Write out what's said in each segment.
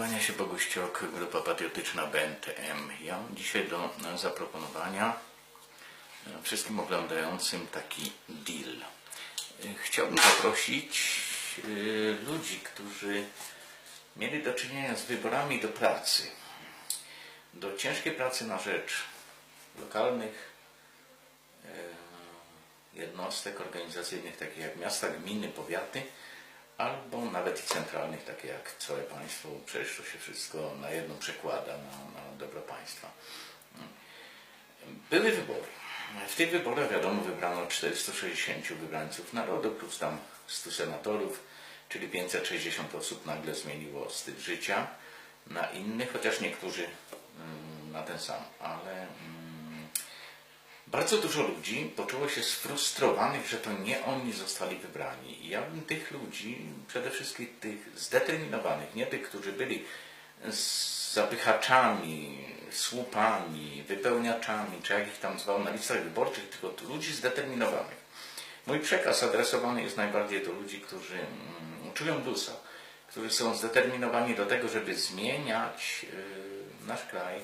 Kłania się Boguściok, grupa patriotyczna BNTM. Ja mam dzisiaj do zaproponowania e, wszystkim oglądającym taki deal. E, Chciałbym zaprosić e, ludzi, którzy mieli do czynienia z wyborami do pracy, do ciężkiej pracy na rzecz lokalnych jednostek organizacyjnych, takich jak miasta, gminy, powiaty, albo nawet i centralnych, takie jak całe państwo, przecież to się wszystko na jedno przekłada, na, na dobro państwa. Były wybory. W tych wyborach, wiadomo, wybrano 460 wybrańców narodu, plus tam 100 senatorów, czyli 560 osób nagle zmieniło styl życia na inny, chociaż niektórzy mm, na ten sam, ale mm, bardzo dużo ludzi poczuło się sfrustrowanych, że to nie oni zostali wybrani. I ja bym tych ludzi, przede wszystkim tych zdeterminowanych, nie tych, którzy byli zapychaczami, słupami, wypełniaczami, czy jak ich tam zwał na listach wyborczych, tylko ludzi zdeterminowanych. Mój przekaz adresowany jest najbardziej do ludzi, którzy mm, czują dusa, którzy są zdeterminowani do tego, żeby zmieniać y, nasz kraj,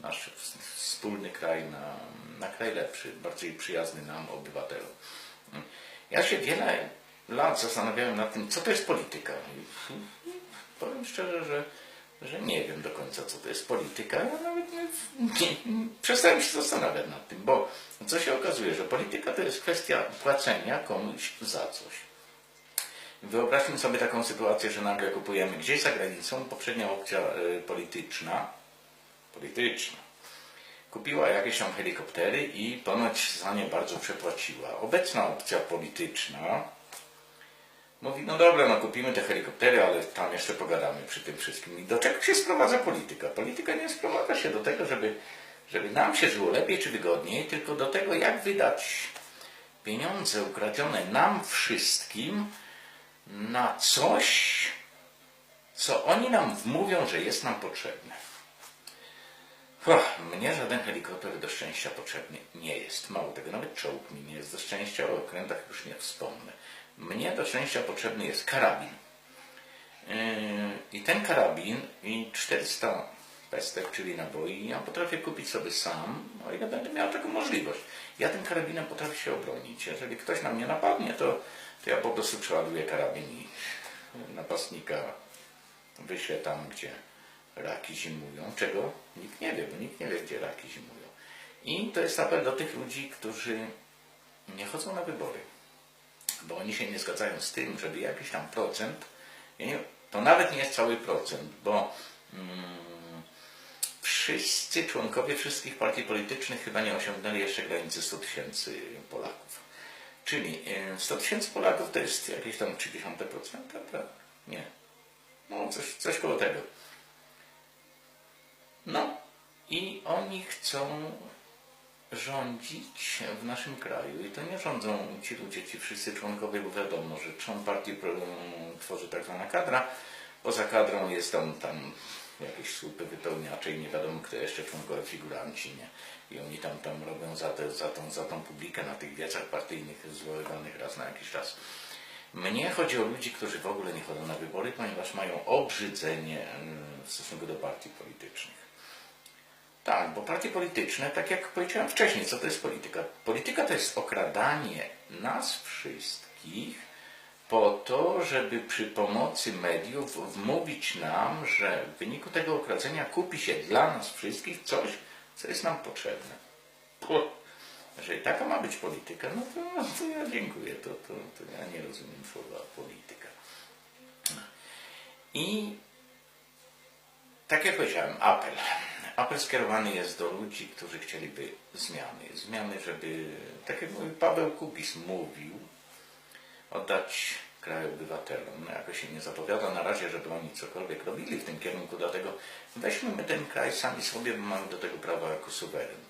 nasz wspólny kraj na, na kraj lepszy, bardziej przyjazny nam, obywatelom. Ja się wiele lat zastanawiałem nad tym, co to jest polityka. I powiem szczerze, że, że nie wiem do końca, co to jest polityka. Ja nawet nie, nie, przestałem się zastanawiać nad tym, bo co się okazuje, że polityka to jest kwestia płacenia komuś za coś. Wyobraźmy sobie taką sytuację, że nagle kupujemy gdzieś za granicą poprzednia opcja y, polityczna, polityczna, kupiła jakieś tam helikoptery i ponoć za nie bardzo przepłaciła. Obecna opcja polityczna mówi, no dobra, no kupimy te helikoptery, ale tam jeszcze pogadamy przy tym wszystkim. I do czego się sprowadza polityka? Polityka nie sprowadza się do tego, żeby, żeby nam się żyło lepiej czy wygodniej, tylko do tego, jak wydać pieniądze ukradzione nam wszystkim na coś, co oni nam wmówią, że jest nam potrzebne. Ach, mnie żaden helikopter do szczęścia potrzebny nie jest. Mało tego, nawet czołg mi nie jest do szczęścia, o okrętach już nie wspomnę. Mnie do szczęścia potrzebny jest karabin. Yy, I ten karabin i 400 pestek, czyli naboi, ja potrafię kupić sobie sam, o ile będę miał taką możliwość. Ja tym karabinem potrafię się obronić. Jeżeli ktoś na mnie napadnie, to, to ja po prostu przeładuję karabin i napastnika wyślę tam, gdzie raki zimują. Czego? Nikt nie wie, bo nikt nie wie, gdzie raki zimują. I to jest apel do tych ludzi, którzy nie chodzą na wybory, bo oni się nie zgadzają z tym, żeby jakiś tam procent, to nawet nie jest cały procent, bo mm, wszyscy członkowie wszystkich partii politycznych chyba nie osiągnęli jeszcze granicy 100 tysięcy Polaków. Czyli e, 100 tysięcy Polaków to jest jakieś tam 30%, tak? Nie. No, coś, coś koło tego. No i oni chcą rządzić w naszym kraju. I to nie rządzą ci ludzie, ci wszyscy członkowie, bo wiadomo, że człon partii tworzy tak zwana kadra. Poza kadrą jest tam, tam jakieś słupy wypełniacze i nie wiadomo kto jeszcze członkowie figuranci, nie? I oni tam, tam robią za, te, za, tą, za tą publikę na tych wiecach partyjnych zwoływanych raz na jakiś czas. Mnie chodzi o ludzi, którzy w ogóle nie chodzą na wybory, ponieważ mają obrzydzenie mm, w stosunku do partii politycznych. Tak, bo partie polityczne, tak jak powiedziałem wcześniej, co to jest polityka? Polityka to jest okradanie nas wszystkich po to, żeby przy pomocy mediów wmówić nam, że w wyniku tego okradzenia kupi się dla nas wszystkich coś, co jest nam potrzebne. Puh. Jeżeli taka ma być polityka, no to, to ja dziękuję, to, to, to ja nie rozumiem słowa polityka. I tak jak powiedziałem, apel. Apel skierowany jest do ludzi, którzy chcieliby zmiany. Zmiany, żeby, tak jak mówił Paweł Kubis mówił, oddać kraj obywatelom. No jakoś się nie zapowiada na razie, żeby oni cokolwiek robili w tym kierunku, dlatego weźmy my ten kraj sami sobie, bo mamy do tego prawa jako suweren.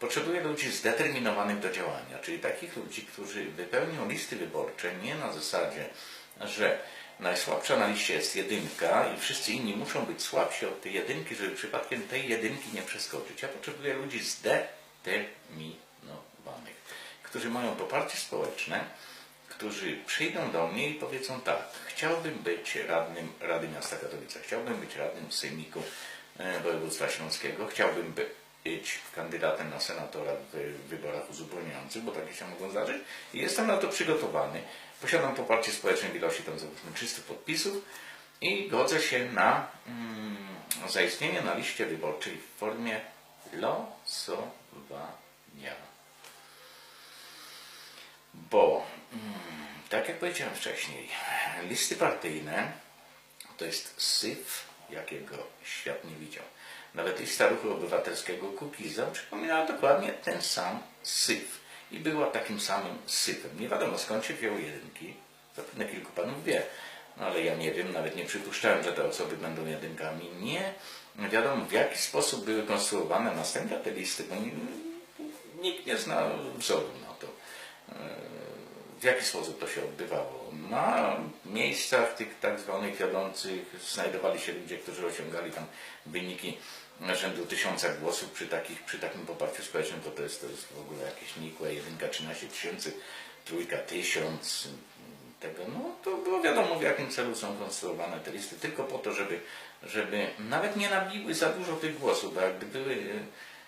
Potrzebuję ludzi zdeterminowanych do działania, czyli takich ludzi, którzy wypełnią listy wyborcze nie na zasadzie, że najsłabsza na liście jest jedynka i wszyscy inni muszą być słabsi od tej jedynki, żeby przypadkiem tej jedynki nie przeskoczyć. Ja potrzebuję ludzi zdeterminowanych, którzy mają poparcie społeczne, którzy przyjdą do mnie i powiedzą tak, chciałbym być radnym Rady Miasta Katowice, chciałbym być radnym Sejmiku e, Województwa Śląskiego, chciałbym być kandydatem na senatora w wyborach uzupełniających, bo takie się mogą zdarzyć i jestem na to przygotowany. Posiadam poparcie społeczne ilości tam załóżmy 300 podpisów i godzę się na mm, zaistnienie na liście wyborczej w formie losowania. Bo, mm, tak jak powiedziałem wcześniej, listy partyjne to jest syf, jakiego świat nie widział. Nawet lista ruchu obywatelskiego Kukiza przypominała dokładnie ten sam syf. I była takim samym syfem. Nie wiadomo skąd się wziął jedynki. Zapewne kilku panów wie. No ale ja nie wiem, nawet nie przypuszczałem, że te osoby będą jedynkami. Nie wiadomo w jaki sposób były konstruowane następne te listy, bo nikt nie zna wzoru na to w jaki sposób to się odbywało? Na miejscach tych tak zwanych wiodących znajdowali się ludzie, którzy osiągali tam wyniki rzędu tysiąca głosów przy, takich, przy takim poparciu społecznym, to, to, jest, to jest w ogóle jakieś nikłe, jedynka 13 tysięcy, trójka tysiąc, tego, no to było wiadomo w jakim celu są konstruowane te listy, tylko po to, żeby, żeby nawet nie nabiły za dużo tych głosów, bo jak gdyby były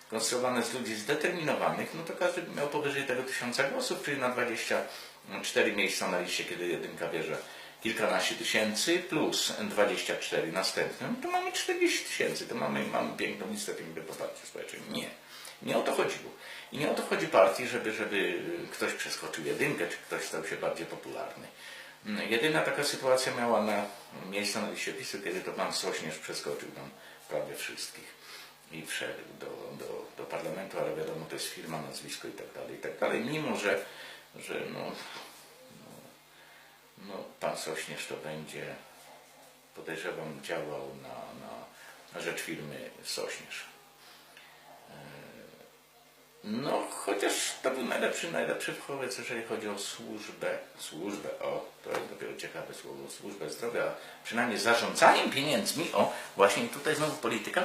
konstruowane z ludzi zdeterminowanych, no to każdy miał powyżej tego tysiąca głosów, czyli na 24 miejsca na liście, kiedy jedynka bierze kilkanaście tysięcy plus 24 następne, no to mamy 40 tysięcy, to mamy, mamy piękną listę piękne poparcia społeczne. Nie. Nie o to chodziło. I nie o to chodzi partii, żeby, żeby ktoś przeskoczył jedynkę, czy ktoś stał się bardziej popularny. Jedyna taka sytuacja miała na miejsca na liście PiSu, kiedy to pan Sośnierz przeskoczył tam prawie wszystkich i wszedł do, do, do parlamentu, ale wiadomo, to jest firma, nazwisko i tak dalej, i tak dalej, mimo że, że no, no, pan Sośnierz to będzie, podejrzewam, działał na, na rzecz firmy Sośnierz. No, chociaż to był najlepszy, najlepszy wchowiec, jeżeli chodzi o służbę. Służbę, o, to jest dopiero ciekawe słowo, służbę zdrowia, przynajmniej zarządzaniem pieniędzmi, o, właśnie tutaj znowu polityka,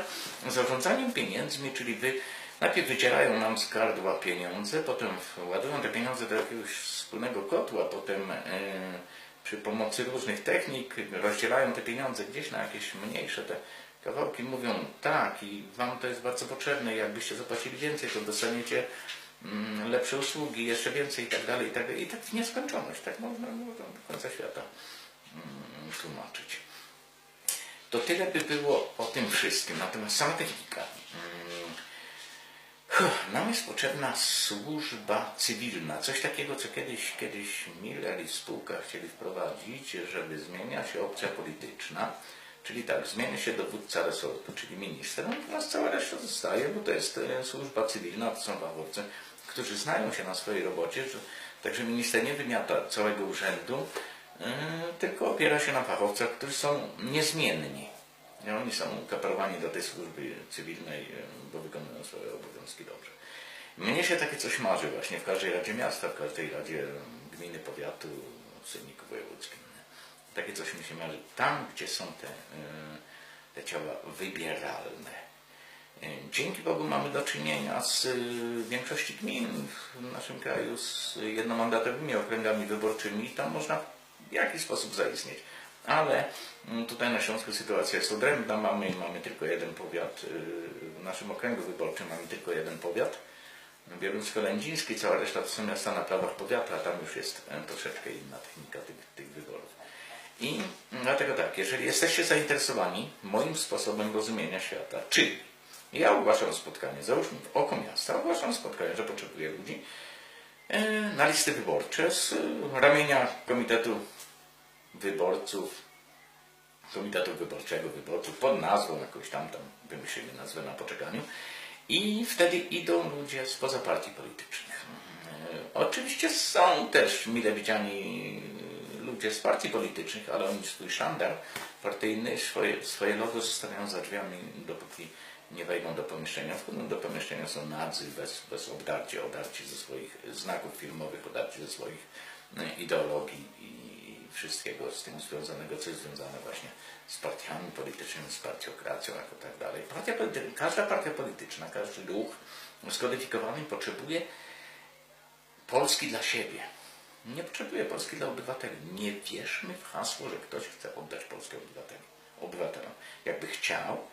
zarządzaniem pieniędzmi, czyli wy najpierw wycierają nam z gardła pieniądze, potem ładują te pieniądze do jakiegoś wspólnego kotła, potem e, przy pomocy różnych technik rozdzielają te pieniądze gdzieś na jakieś mniejsze te kawałki mówią tak i Wam to jest bardzo potrzebne, jakbyście zapłacili więcej, to dostaniecie mm, lepsze usługi, jeszcze więcej i tak dalej, i tak dalej. I tak w nieskończoność, tak można, do końca świata mm, tłumaczyć. To tyle by było o tym wszystkim. Natomiast sama technika. Nam jest potrzebna służba cywilna. Coś takiego, co kiedyś, kiedyś Miller i spółka chcieli wprowadzić, żeby zmienia się opcja polityczna Czyli tak, zmienia się dowódca resortu, czyli minister, natomiast cała reszta zostaje, bo to jest e, służba cywilna, to są fachowcy, którzy znają się na swojej robocie, że, także minister nie wymiata całego urzędu, yy, tylko opiera się na fachowcach, którzy są niezmienni. I oni są kaprowani do tej służby cywilnej, yy, bo wykonują swoje obowiązki dobrze. Mnie się takie coś marzy właśnie w każdej Radzie Miasta, w każdej Radzie Gminy, Powiatu, Sejmiku Wojewódzkim. Takie coś mi się marzy. Tam, gdzie są te, e, te ciała wybieralne. E, dzięki Bogu mamy do czynienia z e, większości gmin w naszym kraju z jednomandatowymi okręgami wyborczymi i tam można w jakiś sposób zaistnieć. Ale mm, tutaj na Śląsku sytuacja jest odrębna. Mamy, mamy tylko jeden powiat. W naszym okręgu wyborczym mamy tylko jeden powiat. Bieruńsko-Lędziński, cała reszta to są miasta na prawach powiatu, a tam już jest troszeczkę inna technika tych, tych wyborów. I dlatego tak, jeżeli jesteście zainteresowani moim sposobem rozumienia świata, czyli ja ogłaszam spotkanie, załóżmy w oko miasta, ogłaszam spotkanie, że potrzebuję ludzi e, na listy wyborcze z ramienia Komitetu Wyborców, Komitetu Wyborczego Wyborców pod nazwą jakąś tam, tam wymyślimy nazwę na poczekaniu i wtedy idą ludzie spoza partii politycznych. E, oczywiście są też mile widziani ludzie z partii politycznych, ale oni swój szandar partyjny, swoje, swoje logo zostawiają za drzwiami, dopóki nie wejdą do pomieszczenia. Wchodzą do pomieszczenia są nadzy, bez, bez obdarci, odarci ze swoich znaków filmowych, odarci ze swoich no, ideologii i wszystkiego z tym związanego, co jest związane właśnie z partiami politycznymi, z partiokracją, jako tak dalej. Partia każda partia polityczna, każdy ruch skodyfikowany potrzebuje Polski dla siebie nie potrzebuje Polski dla obywateli. Nie wierzmy w hasło, że ktoś chce oddać Polskę obywatelom. Jakby chciał,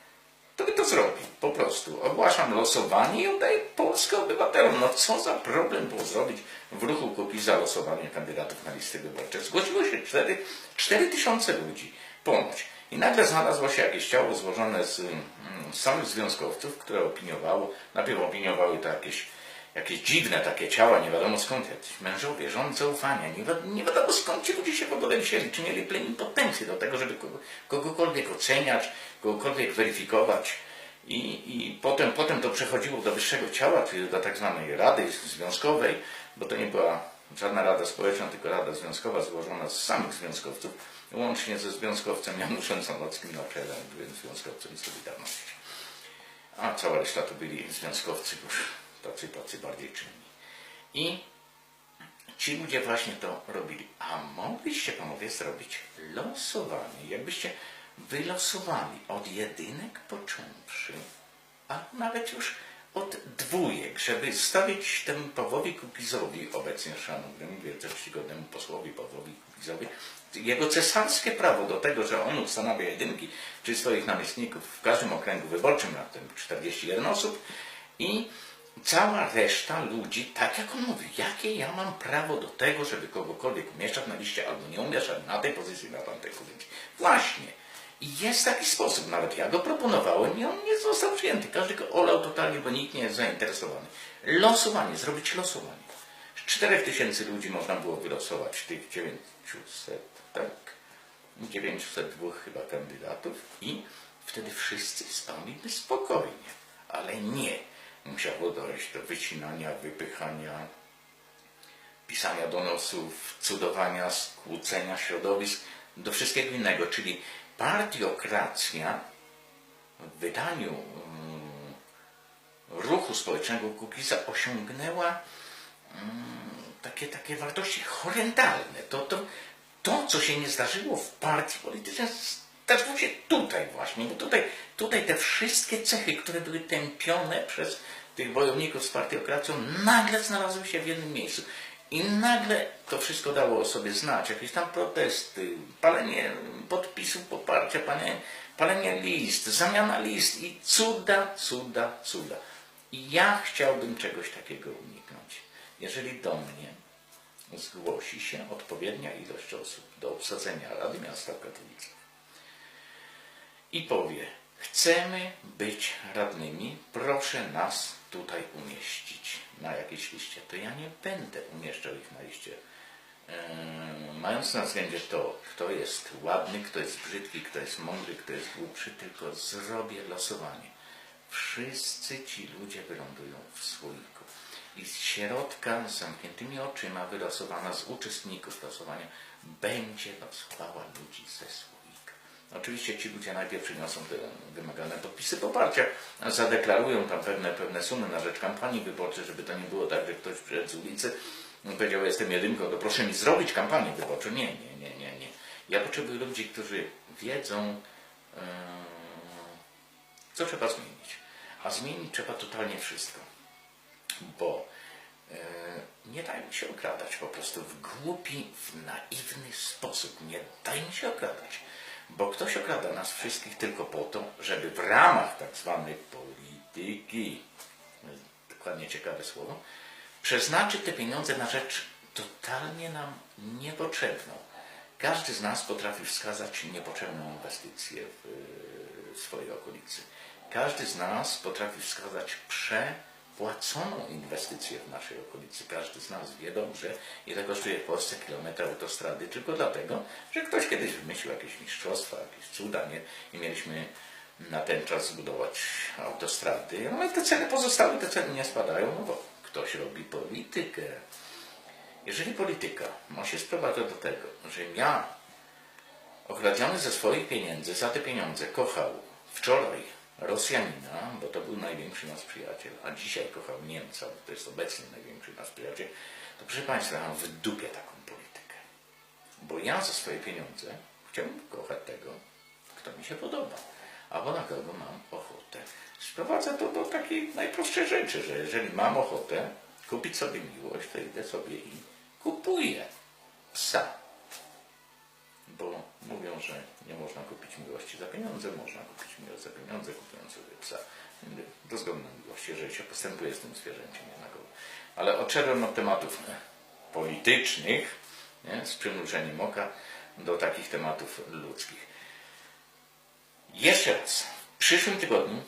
to by to zrobił. Po prostu. Ogłaszam losowanie i oddaję Polskę obywatelom. No co za problem było zrobić w ruchu Kukiza losowanie kandydatów na listy wyborcze. Zgłosiło się 4, 4 tysiące ludzi ponoć. I nagle znalazło się jakieś ciało złożone z, mm, z samych związkowców, które opiniowało, najpierw opiniowały to jakieś, jakieś dziwne takie ciała, nie wiadomo skąd, jacyś mężowie, rząd zaufania, nie, wi- nie wiadomo skąd ci ludzie się w ogóle wzięli, czy mieli plenipotencję do tego, żeby kogo, kogokolwiek oceniać, kogokolwiek weryfikować. I, I potem, potem to przechodziło do wyższego ciała, czyli do tak zwanej Rady Związkowej, bo to nie była żadna Rada Społeczna, tylko Rada Związkowa złożona z samych związkowców, łącznie ze związkowcem Januszem Sanockim na czele, byłem związkowcem Solidarności. A cała reszta to byli związkowcy już tacy, tacy bardziej czynni. I ci ludzie właśnie to robili. A mogliście panowie zrobić losowanie. Jakbyście wylosowali od jedynek począwszy, a nawet już od dwójek, żeby stawić temu Pawłowi Kukizowi, obecnie szanownemu, wielce czcigodnemu posłowi Pawłowi Kukizowi, jego cesarskie prawo do tego, że on ustanawia jedynki, czy swoich namiestników w każdym okręgu wyborczym, na tym 41 osób i cała reszta ludzi, tak jak on mówi, jakie ja mam prawo do tego, żeby kogokolwiek umieszczać na liście, albo nie umieszczać na tej pozycji, na tamtej pozycji. Właśnie. I jest taki sposób, nawet ja go proponowałem i on nie został przyjęty. Każdy go olał totalnie, bo nikt nie jest zainteresowany. Losowanie, zrobić losowanie. Z 4000 ludzi można było wylosować tych 900, tak? 902 chyba kandydatów i wtedy wszyscy spaliby spokojnie. Ale nie. Musiało dojść do wycinania, wypychania, pisania donosów, cudowania, skłócenia środowisk, do wszystkiego innego. Czyli partiokracja w wydaniu mm, ruchu społecznego Kukiza osiągnęła mm, takie, takie wartości horrendalne. To, to, to, co się nie zdarzyło w partii politycznej, zdarzyło się tutaj właśnie, bo tutaj, tutaj te wszystkie cechy, które były tępione przez tych bojowników z partiokracją, nagle znalazły się w jednym miejscu. I nagle to wszystko dało o sobie znać. Jakieś tam protesty, palenie podpisów poparcia, palenie, palenie list, zamiana list i cuda, cuda, cuda. I ja chciałbym czegoś takiego uniknąć. Jeżeli do mnie zgłosi się odpowiednia ilość osób do obsadzenia Rady Miasta Katowice i powie, chcemy być radnymi, proszę nas tutaj umieścić na jakiejś liście, to ja nie będę umieszczał ich na liście. Eee, mając na względzie to, kto jest ładny, kto jest brzydki, kto jest mądry, kto jest głupszy, tylko zrobię losowanie. Wszyscy ci ludzie wylądują w słoiku. I z środka, z zamkniętymi oczyma, wylosowana z uczestników losowania, będzie losowała ludzi ze słoika. Oczywiście ci ludzie najpierw przyniosą te wymagane podpisy poparcia, zadeklarują tam pewne, pewne sumy na rzecz kampanii wyborczej, żeby to nie było tak, że ktoś przyszedł z ulicy i powiedział, jestem jedynką, to proszę mi zrobić kampanię wyborczą. Nie, nie, nie, nie, nie. Ja potrzebuję ludzi, którzy wiedzą, yy, co trzeba zmienić. A zmienić trzeba totalnie wszystko. Bo yy, nie dajmy się okradać po prostu w głupi, w naiwny sposób. Nie dajmy się okradać. Bo ktoś okrada nas wszystkich tylko po to, żeby w ramach tak zwanej polityki, dokładnie ciekawe słowo, przeznaczyć te pieniądze na rzecz totalnie nam niepotrzebną. Każdy z nas potrafi wskazać niepotrzebną inwestycję w swojej okolicy. Każdy z nas potrafi wskazać przepłaconą inwestycję w naszej okolicy. Każdy z nas wie dobrze, ile kosztuje w Polsce kilometr autostrady, tylko dlatego, że ktoś kiedyś wymyślił jakieś mistrzostwa, jakieś cuda nie? i mieliśmy na ten czas zbudować autostrady, ale te ceny pozostały, te ceny nie spadają, no bo ktoś robi politykę. Jeżeli polityka ma się sprowadzać do tego, że ja okradziony ze swoich pieniędzy, za te pieniądze kochał wczoraj Rosjanina, bo to był największy nasz przyjaciel, a dzisiaj kochał Niemca, bo to jest obecnie największy nasz przyjaciel, to proszę Państwa, mam w dupie taką politykę. Bo ja za swoje pieniądze chciałbym kochać tego, kto mi się podoba, albo na kogo mam ochotę. Sprowadza to do takiej najprostszej rzeczy, że jeżeli mam ochotę kupić sobie miłość, to idę sobie i kupuję. psa. Bo mówią, że nie można kupić miłości za pieniądze, można kupić miłość za pieniądze, kupując sobie psa. Dozgodna miłość, jeżeli się postępuje z tym zwierzęciem jednakowo. Ale odszedłem od tematów politycznych, nie, z przymrużeniem oka, do takich tematów ludzkich. Jeszcze raz, w przyszłym tygodniu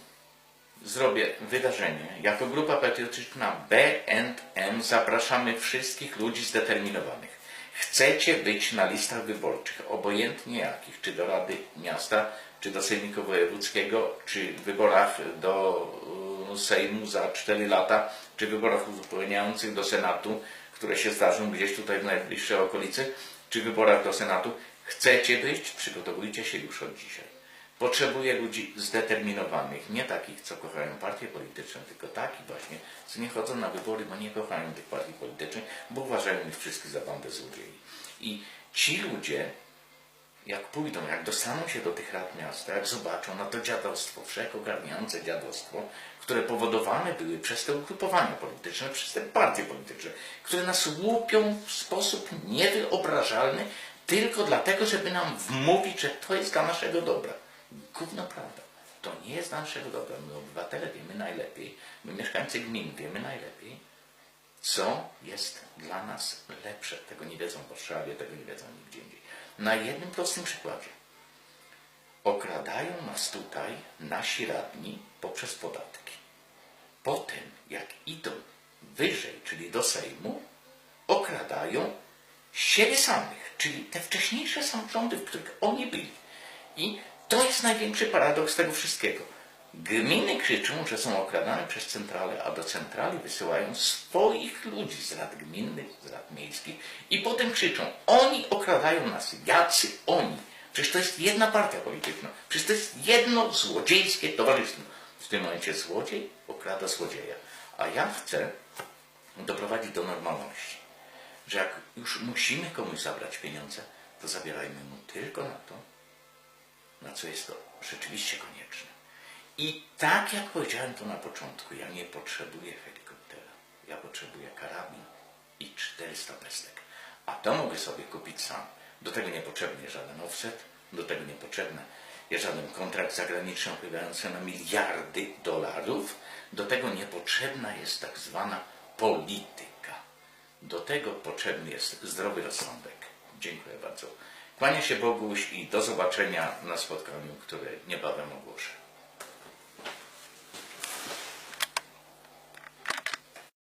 zrobię wydarzenie. Jako grupa patriotyczna B&M zapraszamy wszystkich ludzi zdeterminowanych. Chcecie być na listach wyborczych, obojętnie jakich, czy do Rady Miasta, czy do Sejmiku Wojewódzkiego, czy w wyborach do y, Sejmu za 4 lata, czy wyborach uzupełniających do Senatu, które się zdarzą gdzieś tutaj w najbliższej okolicy, czy wyborach do Senatu. Chcecie być, przygotowujcie się już od dzisiaj. Potrzebuje ludzi zdeterminowanych, nie takich, co kochają partie polityczne, tylko takich właśnie, co nie chodzą na wybory, bo nie kochają tych partii politycznych, bo uważają ich wszystkich za bandę złodziei. I ci ludzie, jak pójdą, jak dostaną się do tych rad miasta, jak zobaczą na to dziadostwo, wszechogarniające dziadostwo, które powodowane były przez te ugrupowania polityczne, przez te partie polityczne, które nas łupią w sposób niewyobrażalny tylko dlatego, żeby nam wmówić, że to jest dla naszego dobra. Gówno prawda. To nie jest dla naszego dobra. My obywatele wiemy najlepiej, my mieszkańcy gmin wiemy najlepiej, co jest dla nas lepsze. Tego nie wiedzą w Warszawie, tego nie wiedzą nigdzie indziej. Na jednym prostym przykładzie. Okradają nas tutaj nasi radni poprzez podatki. Potem, jak idą wyżej, czyli do Sejmu, okradają siebie samych, czyli te wcześniejsze samorządy, w których oni byli. I to jest największy paradoks tego wszystkiego. Gminy krzyczą, że są okradane przez centralę, a do centrali wysyłają swoich ludzi z rad gminnych, z rad miejskich i potem krzyczą, oni okradają nas, jacy oni. Przecież to jest jedna partia polityczna, przecież to jest jedno złodziejskie towarzystwo. W tym momencie złodziej okrada złodzieja. A ja chcę doprowadzić do normalności, że jak już musimy komuś zabrać pieniądze, to zabierajmy mu tylko na to, na co jest to rzeczywiście konieczne. I tak jak powiedziałem to na początku, ja nie potrzebuję helikoptera. Ja potrzebuję karabin i 400 pestek. A to mogę sobie kupić sam. Do tego nie potrzebny jest żaden offset, do tego nie potrzebny jest żaden kontrakt zagraniczny opływający na miliardy dolarów, do tego niepotrzebna jest tak zwana polityka. Do tego potrzebny jest zdrowy rozsądek. Dziękuję bardzo. Kłania się Boguś i do zobaczenia na spotkaniu, które niebawem ogłoszę.